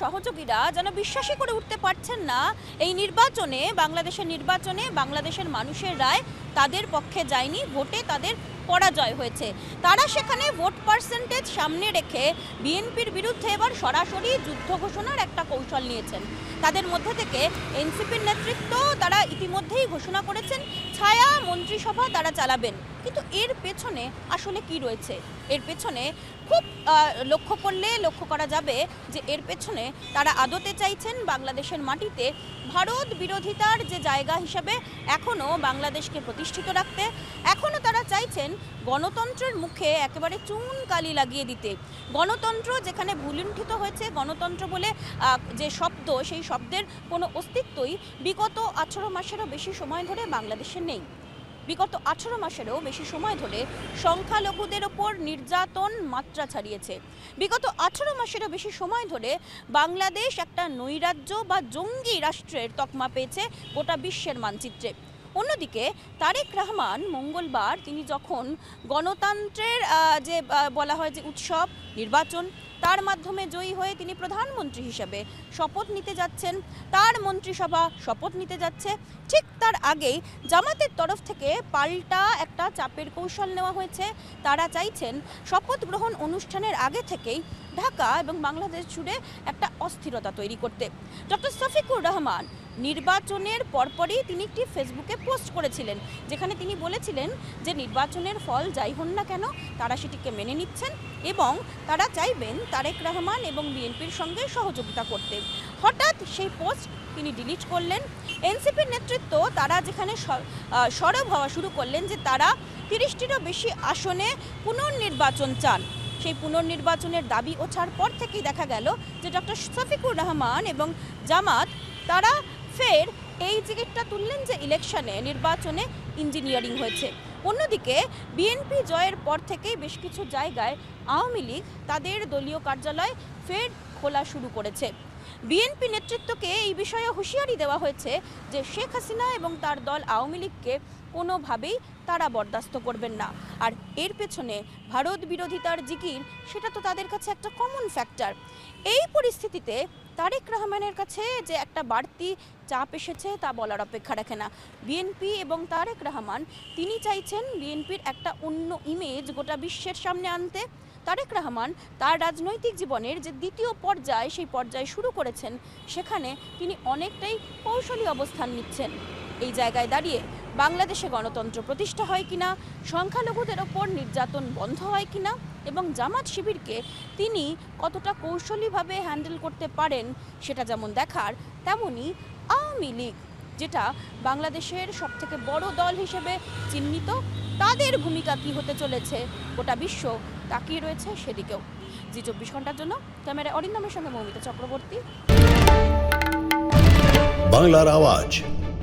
সহযোগীরা যেন বিশ্বাসই করে উঠতে পারছেন না, এই নির্বাচনে, বাংলাদেশের নির্বাচনে বাংলাদেশের মানুষের রায় তাদের পক্ষে যায়নি, ভোটে তাদের পরাজয় হয়েছে। তারা সেখানে ভোট পার্সেন্টেজ সামনে রেখে বিএনপির বিরুদ্ধে এবার সরাসরি যুদ্ধ ঘোষণার একটা কৌশল নিয়েছেন। তাদের মধ্যে থেকে এনসিপির নেতৃত্ব তারা ইতিমধ্যেই ঘোষণা করেছেন, ছায়া মন্ত্রিসভা তারা চালাবেন। কিন্তু এর পেছনে আসলে কি রয়েছে? এর পেছনে খুব লক্ষ্য করলে লক্ষ্য করা যাবে যে এর পেছনে তারা আদতে চাইছেন বাংলাদেশের মাটিতে ভারত বিরোধিতার যে জায়গা হিসাবে এখনও বাংলাদেশকে প্রতিষ্ঠিত রাখতে। এখনও তারা চাইছেন গণতন্ত্রের মুখে একেবারে চুন কালি লাগিয়ে দিতে। গণতন্ত্র যেখানে ভুলুণ্ঠিত হয়েছে, গণতন্ত্র বলে যে শব্দ, সেই শব্দের কোনো অস্তিত্বই বিগত আঠেরো মাসেরও বেশি সময় ধরে বাংলাদেশে নেই। বিগত আঠেরো মাসেরও বেশি সময় ধরে সংখ্যালঘুদের ওপর নির্যাতন মাত্রা ছাড়িয়েছে। বিগত আঠেরো মাসেরও বেশি সময় ধরে বাংলাদেশ একটা নৈরাজ্য বা জঙ্গি রাষ্ট্রের তকমা পেয়েছে গোটা বিশ্বের মানচিত্রে। অন্যদিকে তারেক রহমান মঙ্গলবার তিনি যখন গণতন্ত্রের যে বলা হয় যে উৎসব নির্বাচন তার মাধ্যমে জয়ী হয়ে তিনি প্রধানমন্ত্রী হিসেবে শপথ নিতে যাচ্ছেন। তার মন্ত্রিসভা শপথ নিতে যাচ্ছে। ঠিক তার আগেই জামাতের তরফ থেকে পাল্টা একটা চাপের কৌশল নেওয়া হয়েছে। তারা চাইছেন শপথ গ্রহণ অনুষ্ঠানের আগে থেকেই ঢাকা এবং বাংলাদেশ জুড়ে একটা অস্থিরতা তৈরি করতে। ডক্টর শফিকুর রহমান, নির্বাচনের পরপরই তিনি একটি ফেসবুকে পোস্ট করেছিলেন, যেখানে তিনি বলেছিলেন যে নির্বাচনের ফল যাই হন না কেন, তারা সেটিকে মেনে নিচ্ছেন এবং তারা চাইবেন তারেক রহমান এবং বিএনপির সঙ্গে সহযোগিতা করতে। হঠাৎ সেই পোস্ট তিনি ডিলিট করলেন। এনসিপির নেতৃত্ব তারা যেখানে সরব হওয়া শুরু করলেন যে তারা তিরিশটিরও বেশি আসনে পুনর্নির্বাচন চান। সেই পুনর্নির্বাচনের দাবি ওঠার পর থেকেই দেখা গেল যে ডক্টর শফিকুর রহমান এবং জামাত তারা ফের এই জিগিরটা তুললেন যে ইলেকশনে নির্বাচনে ইঞ্জিনিয়ারিং হয়েছে। অন্যদিকে, বিএনপি জয়ের পর থেকেই বেশ কিছু জায়গায় আওয়ামী লীগ তাদের দলীয় কার্যালয় ফের খোলা শুরু করেছে। বিএনপি নেতৃত্বকে এই বিষয়ে হুঁশিয়ারি দেওয়া হয়েছে যে শেখ হাসিনা এবং তার দল আওয়ামী লীগকে কোনোভাবেই তারা বরদাস্ত করবেন না। আর এর পেছনে ভারত বিরোধিতার জিকির, সেটা তো তাদের কাছে একটা কমন ফ্যাক্টর এই পরিস্থিতিতে তারেক রহমানের কাছে যে একটা বাড়তি চাপ এসেছে, তা বলার অপেক্ষা রাখে না। বিএনপি এবং তারেক রহমান, তিনি চাইছেন বিএনপির একটা অন্য ইমেজ গোটা বিশ্বের সামনে আনতে। তারেক রহমান তার রাজনৈতিক জীবনের যে দ্বিতীয় পর্যায়, সেই পর্যায় শুরু করেছেন। সেখানে তিনি অনেকটাই কৌশলী অবস্থান নিচ্ছেন। এই জায়গায় দাঁড়িয়ে বাংলাদেশে গণতন্ত্র প্রতিষ্ঠা হয় কিনা, সংখ্যালঘুদের ওপর নির্যাতন বন্ধ হয় কিনা এবং জামাত শিবিরকে তিনি কতটা কৌশলীভাবে হ্যান্ডেল করতে পারেন সেটা যেমন দেখার তেমনই আওয়ামী লীগ, যেটা বাংলাদেশের সবথেকে বড় দল হিসেবে চিহ্নিত, তাদের ভূমিকা কী হতে চলেছে গোটা বিশ্ব তাকিয়ে রয়েছে সেদিকেও। জি চব্বিশ ঘণ্টার জন্য, ক্যামেরায় অরিন্দমের সঙ্গে মৌমিতা চক্রবর্তী। বাংলার আওয়াজ।